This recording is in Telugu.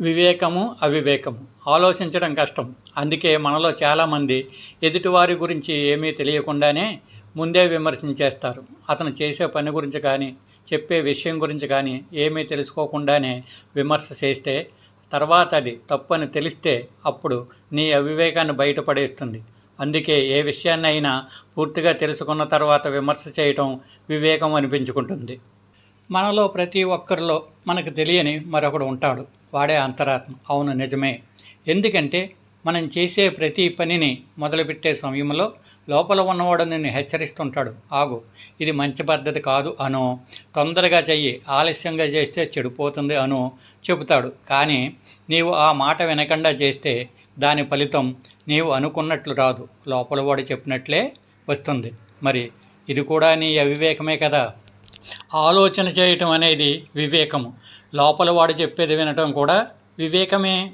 వివేకము అవివేకము. ఆలోచించడం కష్టం. అందుకే మనలో చాలామంది ఎదుటివారి గురించి ఏమీ తెలియకుండానే ముందే విమర్శించేస్తారు. అతను చేసే పని గురించి కానీ చెప్పే విషయం గురించి కానీ ఏమీ తెలుసుకోకుండానే విమర్శ చేస్తే తర్వాత అది తప్పు అని తెలిస్తే అప్పుడు నీ అవివేకాన్ని బయటపడేస్తుంది. అందుకే ఏ విషయాన్నైనా పూర్తిగా తెలుసుకున్న తర్వాత విమర్శ చేయటం వివేకం అనిపించుకుంటుంది. మనలో ప్రతి ఒక్కరిలో మనకు తెలియని మరొకడు ఉంటాడు. వాడే అంతరాత్మ. అవును నిజమే. ఎందుకంటే మనం చేసే ప్రతి పనిని మొదలుపెట్టే సమయంలో లోపల ఉన్నవాడు నిన్ను హెచ్చరిస్తుంటాడు. ఆగు ఇది మంచి పద్ధతి కాదు అనో. తొందరగా చెయ్యి ఆలస్యంగా చేస్తే చెడిపోతుంది అనో చెబుతాడు. కానీ నీవు ఆ మాట వినకుండా చేస్తే దాని ఫలితం నీవు అనుకున్నట్లు రాదు. లోపల వాడు చెప్పినట్లే వస్తుంది. మరి ఇది కూడా నీ అవివేకమే కదా? ఆలోచన చేయటం అనేది వివేకము. లోపల వాడు చెప్పేది వినటం కూడా వివేకమే.